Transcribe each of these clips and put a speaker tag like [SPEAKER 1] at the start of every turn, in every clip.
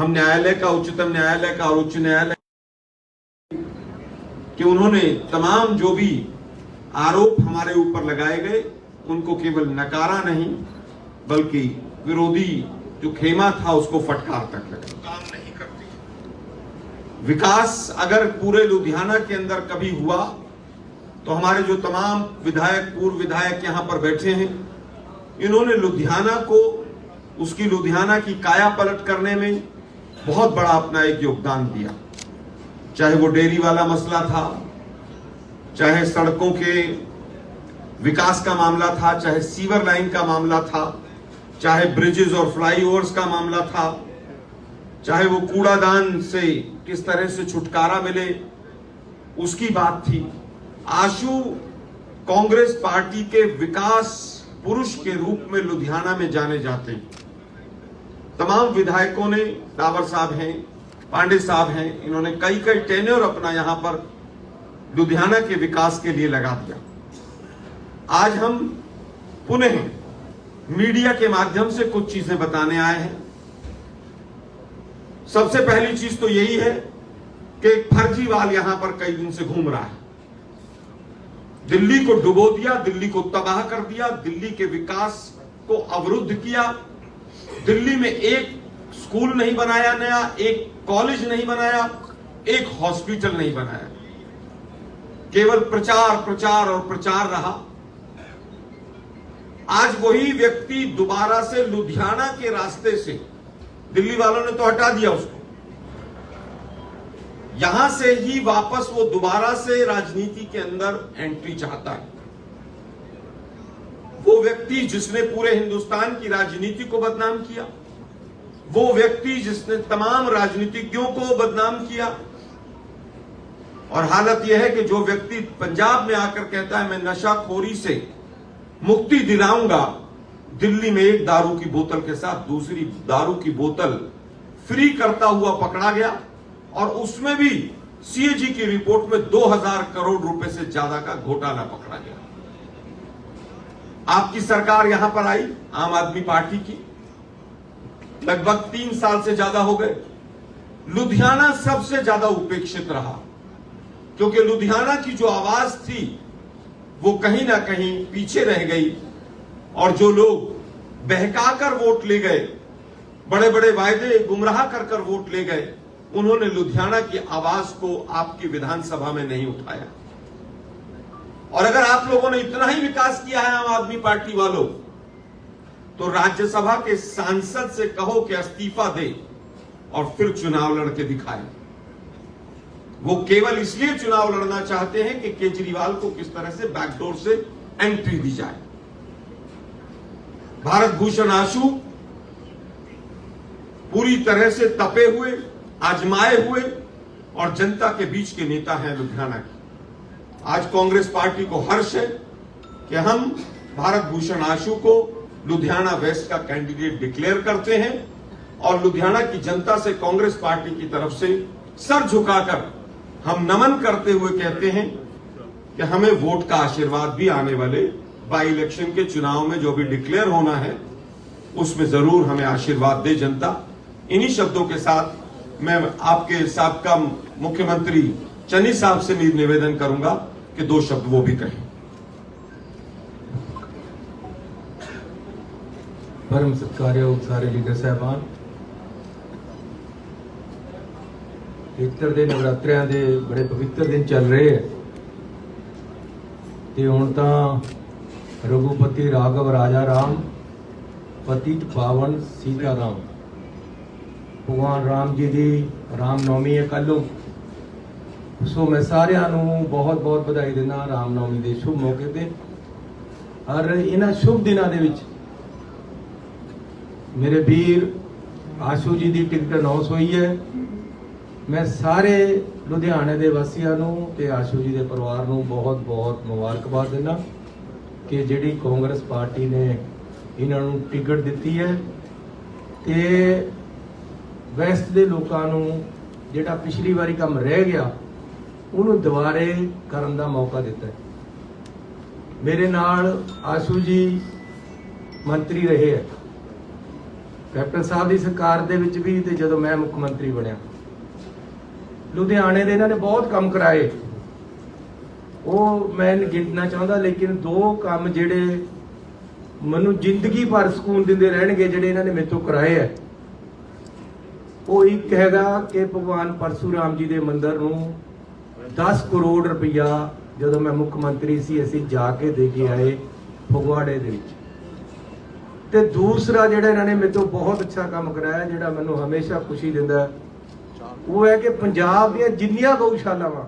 [SPEAKER 1] हम न्यायालय का उच्चतम न्यायालय का और उच्च न्यायालय कि उन्होंने तमाम जो भी आरोप हमारे ऊपर लगाए गए उनको केवल नकारा नहीं बल्कि विरोधी जो खेमा था उसको फटकार तक लगा काम नहीं करती। विकास अगर पूरे लुधियाना के अंदर कभी हुआ तो हमारे जो तमाम विधायक पूर्व विधायक यहाँ पर बैठे हैं इन्होंने लुधियाना को उसकी लुधियाना की काया पलट करने में बहुत बड़ा अपना एक योगदान दिया। चाहे वो डेयरी वाला मसला था, चाहे सड़कों के विकास का मामला था, चाहे सीवर लाइन का मामला था, चाहे ब्रिजेस और फ्लाईओवर्स का मामला था, चाहे वो कूड़ादान से किस तरह से छुटकारा मिले, उसकी बात थी। आशु कांग्रेस पार्टी के विकास पुरुष के रूप में लुधियाना में जाने जाते हैं। तमाम विधायकों ने, डाबर साहब हैं, पांडे साहब हैं, इन्होंने कई कई टेन्योर अपना यहाँ पर लुधियाना के विकास के लिए लगा दिया। आज हम पुनः मीडिया के माध्यम से कुछ चीज़ें बताने आए हैं। सबसे पहली चीज़ तो यही है कि एक फर्जीवाल यहाँ पर कई दिन से घूम रहा है। दिल्ली को डुबो दिया, दिल्ली को तबाह कर दिया, दिल्ली के विकास को अवरुद्ध किया दिल्ली में एक स्कूल नहीं बनाया नया, एक कॉलेज नहीं बनाया, एक हॉस्पिटल नहीं बनाया। केवल प्रचार प्रचार और प्रचार रहा। आज वही व्यक्ति दोबारा से लुधियाना के रास्ते से, दिल्ली वालों ने तो हटा दिया उसको। यहाँ से ही वापस वो दोबारा से राजनीति के अंदर एंट्री चाहता है। व्यक्ति जिसने पूरे हिंदुस्तान की राजनीति को बदनाम किया, वो व्यक्ति जिसने तमाम राजनीतिज्ञों को बदनाम किया, और हालत यह है कि जो व्यक्ति पंजाब में आकर कहता है, मैं नशाखोरी से मुक्ति दिलाऊँगा, दिल्ली में एक दारू की बोतल के साथ दूसरी दारू की बोतल फ्री करता हुआ पकड़ा गया, और उसमें भी सीएजी की रिपोर्ट में 2000 करोड़ रुपए से ज़्यादा का घोटाला पकड़ा गया। आपकी सरकार यहाँ पर आई, आम आदमी पार्टी की। लगभग तीन साल से ज़्यादा हो गए। लुधियाना सबसे ज़्यादा उपेक्षित रहा, क्योंकि लुधियाना की जो आवाज़ थी, वो कहीं ना कहीं पीछे रह गई, और जो लोग बहकाकर वोट ले गए बड़े बड़े वायदे गुमराह कर कर वोट ले गए, उन्होंने लुधियाना की आवाज़ को आपकी विधानसभा में नहीं उठाया। और अगर आप लोगों ने इतना ही विकास किया है आम आदमी पार्टी वालों तो राज्यसभा के सांसद से कहो कि इस्तीफा दे और फिर चुनाव लड़के दिखाए। वो केवल इसलिए चुनाव लड़ना चाहते हैं कि केजरीवाल को किस तरह से बैकडोर से एंट्री दी जाए। भारत भूषण आशु पूरी तरह से तपे हुए, आजमाए हुए और जनता के बीच के नेता हैं लुधियाना के। आज कांग्रेस पार्टी को हर्ष है कि हम भारत भूषण आशु को लुधियाना वेस्ट का कैंडिडेट डिक्लेयर करते हैं और लुधियाना की जनता से कांग्रेस पार्टी की तरफ़ से सर झुकाकर हम नमन करते हुए कहते हैं कि हमें वोट का आशीर्वाद भी आने वाले बाई इलेक्शन के चुनाव में जो भी डिक्लेयर होना है, उसमें ज़रूर हमें आशीर्वाद दे जनता। इन्हीं शब्दों के साथ मैं आपके सबका मुख्यमंत्री चन्नी साहब से भी निवेदन करूँगा। कि दो शब्द वो भी कहें
[SPEAKER 2] परम सत्कारयोग ਸਾਰੇ ਲੀਡਰ ਸਾਹਿਬਾਨ ਪਵਿੱਤਰ ਦੇ ਨਵਰਾਤਰਿਆਂ ਦੇ ਬੜੇ ਪਵਿੱਤਰ ਦਿਨ ਚੱਲ ਰਹੇ ਹੈ ਤੇ ਹੁਣ ਤਾਂ ਰਘੁਪਤੀ ਰਾਘਵ ਰਾਜਾ ਰਾਮ ਪਤਿਤ ਪਾਵਨ ਸੀਤਾ ਰਾਮ ਭਗਵਾਨ ਰਾਮ ਜੀ ਦੀ ਰਾਮ ਨੌਮੀ ਹੈ ਕੱਲੋਂ ਸੋ ਮੈਂ ਸਾਰਿਆਂ ਨੂੰ ਬਹੁਤ ਬਹੁਤ ਵਧਾਈ ਦਿੰਦਾ ਰਾਮਨੌਮੀ ਦੇ ਸ਼ੁਭ ਮੌਕੇ ਤੇ। ਔਰ ਇਹਨਾਂ ਸ਼ੁਭ ਦਿਨਾਂ ਦੇ ਵਿੱਚ ਮੇਰੇ ਵੀਰ ਆਸ਼ੂ ਜੀ ਦੀ ਟਿਕਟ ਅਨਾਉਂਸ ਹੋਈ ਹੈ। ਮੈਂ ਸਾਰੇ ਲੁਧਿਆਣੇ ਦੇ ਵਾਸੀਆਂ ਨੂੰ ਤੇ ਆਸ਼ੂ ਜੀ ਦੇ ਪਰਿਵਾਰ ਨੂੰ ਬਹੁਤ-ਬਹੁਤ ਮੁਬਾਰਕਬਾਦ ਦਿੰਦਾ ਕਿ ਜਿਹੜੀ ਕਾਂਗਰਸ ਪਾਰਟੀ ਨੇ ਇਹਨਾਂ ਨੂੰ ਟਿਕਟ ਦਿੱਤੀ ਹੈ ਤੇ ਵੈਸਟ ਦੇ ਲੋਕਾਂ ਨੂੰ ਜਿਹੜਾ ਪਿਛਲੀ ਵਾਰੀ ਕੰਮ ਰਹਿ ਗਿਆ ਉਹਨੂੰ ਦੁਬਾਰੇ ਕਰਨ ਦਾ ਮੌਕਾ ਦਿੱਤਾ ਮੇਰੇ ਨਾਲ ਆਸ਼ੂ ਜੀ ਮੰਤਰੀ ਰਹੇ ਹੈ। ਕੈਪਟਨ ਸਾਹਿਬ ਦੀ ਸਰਕਾਰ ਦੇ ਵਿੱਚ ਵੀ ਤੇ ਜਦੋਂ ਮੈਂ ਮੁੱਖ ਮੰਤਰੀ ਬਣਿਆ। ਲੁਧਿਆਣੇ ਦੇ ਇਹਨਾਂ ਨੇ ਬਹੁਤ ਕੰਮ ਕਰਾਏ। ਉਹ ਮੈਂ ਗਿਣਨਾ ਚਾਹੁੰਦਾ, ਲੇਕਿਨ ਦੋ ਕੰਮ ਜਿਹੜੇ ਮੈਨੂੰ ਜ਼ਿੰਦਗੀ ਭਰ ਸਕੂਨ ਦਿੰਦੇ ਰਹਿਣਗੇ, ਜਿਹੜੇ ਇਹਨਾਂ ਨੇ ਮੇਰੇ ਤੋਂ ਕਰਾਏ ਹੈ। ਉਹ ਇੱਕ ਹੈਗਾ ਕਿ ਭਗਵਾਨ ਪਰਸ਼ੂਰਾਮ ਜੀ ਦੇ ਮੰਦਿਰ ਨੂੰ 10 ਕਰੋੜ ਰੁਪਇਆ ਜਦੋਂ ਮੈਂ ਮੁੱਖ ਮੰਤਰੀ ਸੀ, ਅਸੀਂ ਜਾ ਕੇ ਦੇ ਕੇ ਆਏ ਫਗਵਾੜੇ ਦੇ ਵਿੱਚ। ਤੇ ਦੂਸਰਾ ਜਿਹੜਾ ਇਹਨਾਂ ਨੇ ਮੇਰੇ ਤੋਂ ਬਹੁਤ ਅੱਛਾ ਕੰਮ ਕਰਾਇਆ, ਜਿਹੜਾ ਮੈਨੂੰ ਹਮੇਸ਼ਾ ਖੁਸ਼ੀ ਦਿੰਦਾ ਉਹ ਹੈ ਕਿ ਪੰਜਾਬ ਦੀਆਂ ਜਿੰਨੀਆਂ ਗਊਸ਼ਾਲਾਵਾਂ,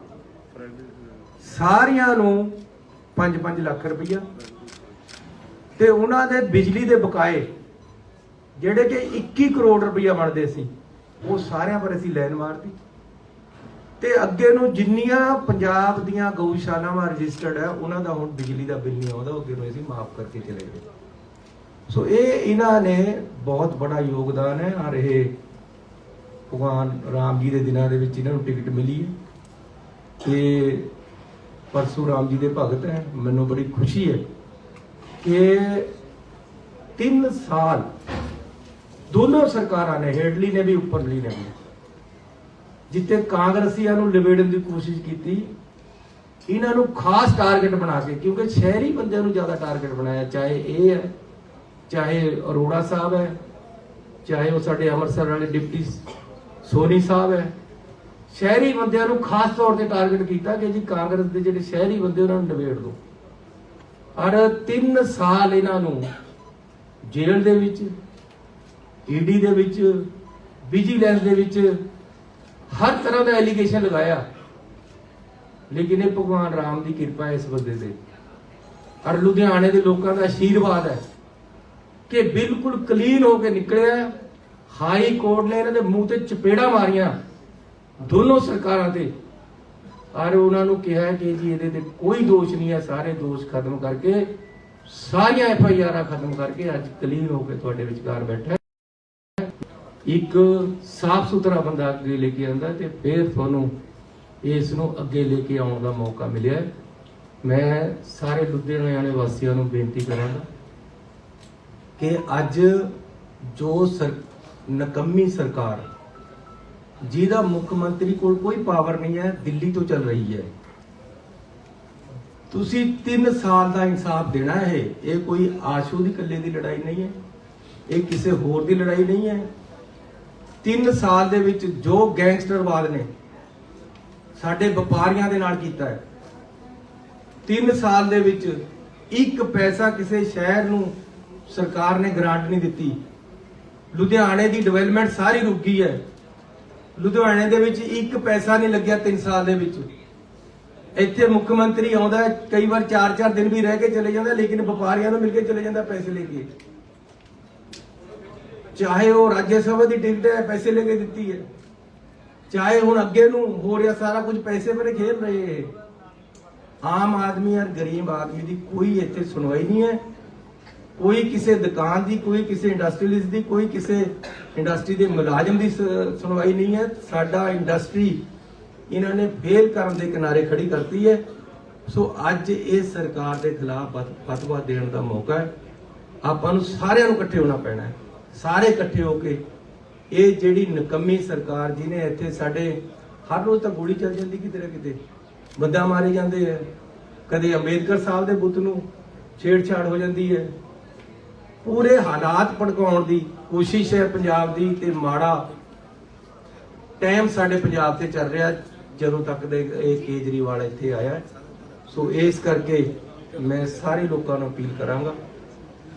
[SPEAKER 2] ਸਾਰੀਆਂ ਨੂੰ 5-5 ਲੱਖ ਰੁਪਇਆ। ਤੇ ਉਹਨਾਂ ਦੇ ਬਿਜਲੀ ਦੇ ਬਕਾਏ, ਜਿਹੜੇ ਕਿ 21 ਕਰੋੜ ਰੁਪਇਆ ਬਣਦੇ ਸੀ, ਉਹ ਸਾਰਿਆਂ ਪਰ ਅਸੀਂ ਲੈਣ ਮਾਰਤੀ। ਤੇ ਅੱਗੇ ਨੂੰ ਜਿੰਨੀਆਂ ਪੰਜਾਬ ਦੀਆਂ ਗਊਸ਼ਾਲਾਵਾਂ ਰਜਿਸਟਰਡ ਹੈ, ਉਹਨਾਂ ਦਾ ਹੁਣ ਬਿਜਲੀ ਦਾ ਬਿੱਲ ਨਹੀਂ ਆਉਂਦਾ ਅੱਗੇ ਨੂੰ ਅਸੀਂ ਮਾਫ ਕਰਕੇ ਚਲੇ ਗਏ। ਸੋ ਇਹ ਇਹਨਾਂ ਨੇ ਬਹੁਤ ਬੜਾ ਯੋਗਦਾਨ ਹੈ, ਆ ਰਹੇ ਭਗਵਾਨ ਰਾਮ ਜੀ ਦੇ ਦਿਨਾਂ ਦੇ ਵਿੱਚ ਇਹਨਾਂ ਨੂੰ ਟਿਕਟ ਮਿਲੀ ਹੈ। ਤੇ ਪਰਸ਼ੂਰਾਮ ਜੀ ਦੇ ਭਗਤ ਹੈ, ਮੈਨੂੰ ਬੜੀ ਖੁਸ਼ੀ ਹੈ ਕਿ 3 ਸਾਲ ਦੋਨੋਂ ਸਰਕਾਰਾਂ ਨੇ ਹੇਡਲੀ ਨੇ ਵੀ, ਉੱਪਰਲੀ ਨੇ ਵੀ ਜਿੱਥੇ ਕਾਂਗਰਸੀਆਂ ਨੂੰ ਲਿਬੇੜਨ ਦੀ ਕੋਸ਼ਿਸ਼ ਕੀਤੀ, ਇਹਨਾਂ ਨੂੰ ਖਾਸ ਟਾਰਗੇਟ ਬਣਾ ਕੇ, ਕਿਉਂਕਿ ਸ਼ਹਿਰੀ ਬੰਦਿਆਂ ਨੂੰ ਜ਼ਿਆਦਾ ਟਾਰਗੇਟ ਬਣਾਇਆ, ਚਾਹੇ ਇਹ ਹੈ, ਚਾਹੇ ਅਰੋੜਾ ਸਾਹਿਬ ਹੈ, ਚਾਹੇ ਉਹ ਸਾਡੇ ਅੰਮ੍ਰਿਤਸਰ ਵਾਲੇ ਡਿਪਟੀ ਸੋਨੀ ਸਾਹਿਬ ਹੈ, ਸ਼ਹਿਰੀ ਬੰਦਿਆਂ ਨੂੰ ਖਾਸ ਤੌਰ ਤੇ ਟਾਰਗੇਟ ਕੀਤਾ ਕਿ ਜੀ ਕਾਂਗਰਸ ਦੇ ਜਿਹੜੇ ਸ਼ਹਿਰੀ ਬੰਦੇ ਉਹਨਾਂ ਨੂੰ ਨਿਬੇੜ ਦਿਓ ਔਰ 3 ਸਾਲ ਇਹਨਾਂ ਨੂੰ ਜੇਲ੍ਹ ਦੇ ਵਿੱਚ, ਈਡੀ ਦੇ ਵਿੱਚ, ਵਿਜੀਲੈਂਸ ਦੇ ਵਿੱਚ ਹਰ ਤਰ੍ਹਾਂ ਦਾ ਐਲੀਗੇਸ਼ਨ ਲਗਾਇਆ। ਲੇਕਿਨ ਇਹ ਭਗਵਾਨ ਰਾਮ ਦੀ ਕਿਰਪਾ ਇਸ ਬੰਦੇ ਤੇ। ਔਰ ਲੁਧਿਆਣੇ ਦੇ ਲੋਕਾਂ ਦਾ ਆਸ਼ੀਰਵਾਦ ਹੈ ਕਿ ਬਿਲਕੁਲ ਕਲੀਨ ਹੋ ਕੇ ਨਿਕਲਿਆ। ਹਾਈ ਕੋਰਟ ਨੇ ਇਹਨਾਂ ਦੇ ਮੂੰਹ ਤੇ ਚਪੇੜਾ ਮਾਰੀਆਂ ਦੋਨੋਂ ਸਰਕਾਰਾਂ ਤੇ। ਔਰ ਉਹਨਾਂ ਨੂੰ ਕਿਹਾ ਕਿ ਜੀ ਇਹਦੇ ਤੇ ਕੋਈ ਦੋਸ਼ ਨਹੀਂ ਹੈ, ਸਾਰੇ ਦੋਸ਼ ਖਤਮ ਕਰਕੇ ਸਾਰੀਆਂ ਐਫ ਆਈ ਆਰਾਂ ਖਤਮ ਕਰਕੇ ਅੱਜ ਕਲੀਨ ਹੋ ਕੇ ਤੁਹਾਡੇ ਵਿਚਕਾਰ ਬੈਠਾ ਇੱਕ ਸਾਫ਼ ਸੁਥਰਾ ਬੰਦਾ ਅੱਗੇ ਲੈ ਕੇ ਆਂਦਾ ਤੇ ਫਿਰ ਤੁਹਾਨੂੰ ਇਸ ਨੂੰ ਅੱਗੇ ਲੈ ਕੇ ਆਉਣ ਦਾ ਮੌਕਾ ਮਿਲਿਆ ਮੈਂ ਸਾਰੇ ਲੁਧਿਆਣੇ ਵਾਸੀਆਂ ਨੂੰ ਬੇਨਤੀ ਕਰਾਂਗਾ ਕਿ ਅੱਜ ਜੋ ਸਰ, ਨਕੰਮੀ ਸਰਕਾਰ, ਜਿਹਦਾ ਮੁੱਖ ਮੰਤਰੀ ਕੋਲ ਕੋਈ ਪਾਵਰ ਨਹੀਂ ਹੈ, ਦਿੱਲੀ ਤੋਂ ਚੱਲ ਰਹੀ ਹੈ। ਤੁਸੀਂ 3 ਸਾਲ ਦਾ ਇਨਸਾਫ ਦੇਣਾ ਹੈ, ਇਹ ਕੋਈ ਆਸ਼ੂ ਦੀ ਇਕੱਲੇ ਦੀ ਲੜਾਈ ਨਹੀਂ ਹੈ, ਇਹ ਕਿਸੇ ਹੋਰ ਦੀ ਲੜਾਈ ਨਹੀਂ ਹੈ। 3 ਸਾਲ ਦੇ ਵਿੱਚ ਜੋ ਗੈਂਗਸਟਰਵਾਦ ਨੇ ਸਾਡੇ ਵਪਾਰੀਆਂ ਦੇ ਨਾਲ ਕੀਤਾ ਹੈ। 3 ਸਾਲ ਦੇ ਵਿੱਚ ਇੱਕ ਪੈਸਾ ਕਿਸੇ ਸ਼ਹਿਰ ਨੂੰ ਸਰਕਾਰ ਨੇ ਗ੍ਰਾਂਟ ਨਹੀਂ ਦਿੱਤੀ। ਲੁਧਿਆਣੇ ਦੀ ਡਿਵੈਲਪਮੈਂਟ ਸਾਰੀ ਰੁਕ ਗਈ ਹੈ। ਲੁਧਿਆਣੇ ਦੇ ਵਿੱਚ ਇੱਕ ਪੈਸਾ ਨਹੀਂ ਲੱਗਿਆ 3 ਸਾਲ ਦੇ ਵਿੱਚ। ਇੱਥੇ ਮੁੱਖ ਮੰਤਰੀ ਆਉਂਦਾ ਕਈ ਵਾਰ 4-4 ਦਿਨ ਵੀ ਰਹਿ ਕੇ ਚਲੇ ਜਾਂਦਾ, ਲੇਕਿਨ ਵਪਾਰੀਆਂ ਨੂੰ ਮਿਲ ਕੇ ਚਲੇ ਜਾਂਦਾ, ਪੈਸੇ ਲੈ ਕੇ। ਚਾਹੇ ਉਹ ਰਾਜ ਸਭਾ ਦੀ ਟਿਕਟ ਹੈ, ਪੈਸੇ ਲੈ ਕੇ ਦਿੱਤੀ ਹੈ। ਚਾਹੇ ਹੁਣ ਅੱਗੇ ਨੂੰ ਹੋ ਰਿਹਾ ਸਾਰਾ ਕੁਝ ਪੈਸੇ ਪਰ ਖੇਲ ਰਹੇ ਆਮ ਆਦਮੀ ਔਰ ਗਰੀਬ ਆਦਮੀ ਦੀ ਕੋਈ ਇੱਥੇ ਸੁਣਵਾਈ ਨਹੀਂ ਹੈ। ਕੋਈ ਕਿਸੇ ਦੁਕਾਨ ਦੀ, ਕੋਈ ਕਿਸੇ ਇੰਡਸਟਰੀਲਿਸਟ ਦੀ, ਕੋਈ ਕਿਸੇ ਇੰਡਸਟਰੀ ਦੇ ਮੁਲਾਜ਼ਮ ਦੀ ਸੁਣਵਾਈ ਨਹੀਂ ਹੈ। ਸਾਡਾ ਇੰਡਸਟਰੀ ਇਹਨਾਂ ਨੇ ਫੇਲ ਕਰਨ ਦੇ ਕਿਨਾਰੇ ਖੜੀ ਕਰਤੀ ਹੈ। ਸੋ ਅੱਜ ਇਹ ਸਰਕਾਰ ਦੇ ਖਿਲਾਫ ਫਤਵਾ ਦੇਣ ਦਾ ਮੌਕਾ ਹੈ। ਆਪਾਂ ਨੂੰ ਸਾਰਿਆਂ ਨੂੰ ਇਕੱਠੇ ਹੋਣਾ ਪੈਣਾ ਹੈ। ਸਾਰੇ ਇਕੱਠੇ ਹੋ ਕੇ ਇਹ ਜਿਹੜੀ ਨਕੰਮੀ ਸਰਕਾਰ ਜਿਹਨੇ ਇੱਥੇ ਸਾਡੇ ਹਰ ਰੋਜ਼ ਤਾਂ ਗੋਲੀ ਚੱਲ ਜਾਂਦੀ ਕਿਤੇ ਨਾ ਕਿਤੇ। ਬੰਦਾ ਮਾਰੇ ਜਾਂਦੇ ਆ। ਕਦੇ ਅੰਬੇਦਕਰ ਸਾਹਿਬ ਦੇ ਬੁੱਤ ਨੂੰ ਛੇੜਛਾੜ ਹੋ ਜਾਂਦੀ ਹੈ। ਪੂਰੇ ਹਾਲਾਤ ਭੜਕਾਉਣ ਦੀ ਕੋਸ਼ਿਸ਼ ਹੈ ਪੰਜਾਬ ਦੀ ਤੇ ਮਾੜਾ ਟਾਈਮ ਸਾਡੇ ਪੰਜਾਬ ਤੇ ਚੱਲ ਰਿਹਾ ਜਦੋਂ ਤੱਕ ਦੇ ਇਹ ਕੇਜਰੀਵਾਲ ਇੱਥੇ ਆਇਆ। ਸੋ ਇਸ ਕਰਕੇ ਮੈਂ ਸਾਰੇ ਲੋਕਾਂ ਨੂੰ ਅਪੀਲ ਕਰਾਂਗਾ